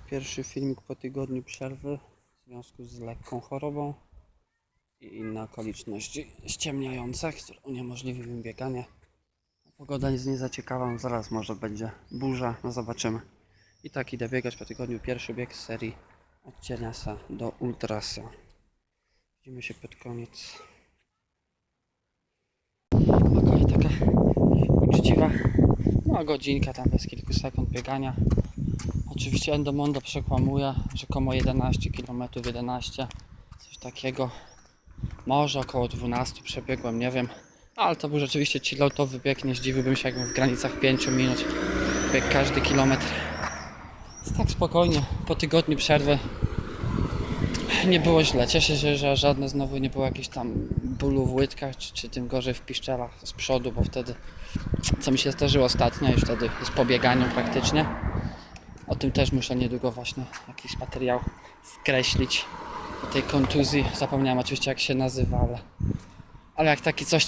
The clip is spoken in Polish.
pierwszy filmik po tygodniu przerwy w związku z lekką chorobą i inne okoliczności ściemniające, które uniemożliwiły bieganie. Pogoda jest nie za ciekawa, zaraz może będzie burza, no zobaczymy. I tak idę biegać po tygodniu pierwszy bieg z serii od Cieniasa do Ultrasa. Widzimy się pod koniec. Okej, taka uczciwa no godzinka tam bez kilku sekund biegania. Oczywiście Endomondo przekłamuje, rzekomo 11 km 11, coś takiego. Może około 12 przebiegłem, nie wiem. Ale to był rzeczywiście chilloutowy bieg, nie zdziwiłbym się jakbym w granicach 5 minut biegł każdy kilometr. Jest tak spokojnie, po tygodniu przerwy nie było źle. Cieszę się, że żadne znowu nie było jakichś tam bólu w łydkach, czy, czy tym gorzej w piszczelach z przodu, bo wtedy, co mi się zdarzyło ostatnio, już wtedy z pobieganiem praktycznie. O tym też muszę niedługo właśnie jakiś materiał skreślić o tej kontuzji. Zapomniałem oczywiście jak się nazywa, ale, ale jak taki coś